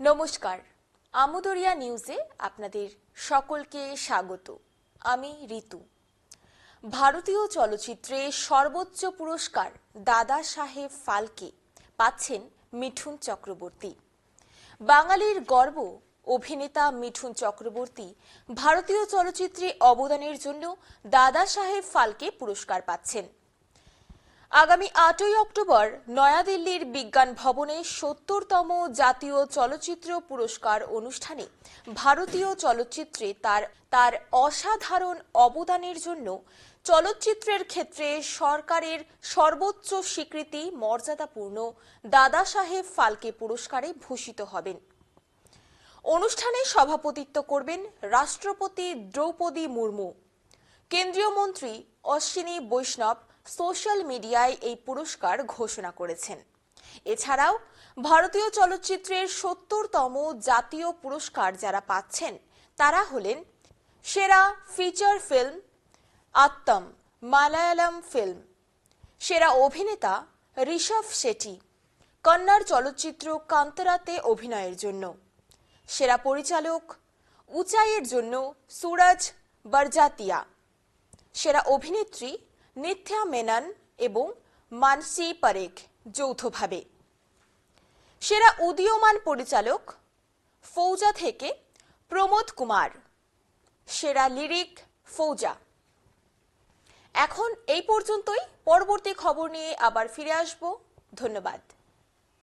নমস্কার। আমুদরিয়া নিউজে আপনাদের সকলকে স্বাগত। আমি ঋতু। ভারতীয় চলচ্চিত্রে সর্বোচ্চ পুরস্কার দাদা সাহেব ফালকে পাচ্ছেন মিঠুন চক্রবর্তী। বাঙালির গর্ব অভিনেতা মিঠুন চক্রবর্তী ভারতীয় চলচ্চিত্রে অবদানের জন্য দাদা সাহেব ফালকে পুরস্কার পাচ্ছেন। আগামী আটই অক্টোবর নয়াদিল্লির বিজ্ঞান ভবনে সত্তরতম জাতীয় চলচ্চিত্র পুরস্কার অনুষ্ঠানে ভারতীয় চলচ্চিত্রে তার তার অসাধারণ অবদানের জন্য চলচ্চিত্রের ক্ষেত্রে সরকারের সর্বোচ্চ স্বীকৃতি মর্যাদাপূর্ণ দাদা সাহেব ফালকে পুরস্কারে ভূষিত হবেন। অনুষ্ঠানে সভাপতিত্ব করবেন রাষ্ট্রপতি দ্রৌপদী মুর্মু। কেন্দ্রীয় মন্ত্রী অশ্বিনী বৈষ্ণব সোশ্যাল মিডিয়ায় এই পুরস্কার ঘোষণা করেছেন। এছাড়াও, ভারতীয় চলচ্চিত্রের সত্তরতম জাতীয় পুরস্কার যারা পাচ্ছেন, তারা হলেন সেরা feature film Aattam Malayalam film, সেরা অভিনেতা ঋষভ শেঠি, কন্নড় চলচ্চিত্র কান্তরাতে অভিনয়ের জন্য, সেরা পরিচালক উচাইয়ের জন্য সুরজ বরজাতিয়া, সেরা অভিনেত্রী নিথ্যা মেনান এবং মানসি পারেখ যৌথভাবে। সেরা উদীয়মান পরিচালক ফৌজা থেকে প্রমোদ কুমার। সেরা লিরিক ফৌজা। এখন এই পর্যন্তই। পরবর্তী খবর নিয়ে আবার ফিরে আসব। ধন্যবাদ।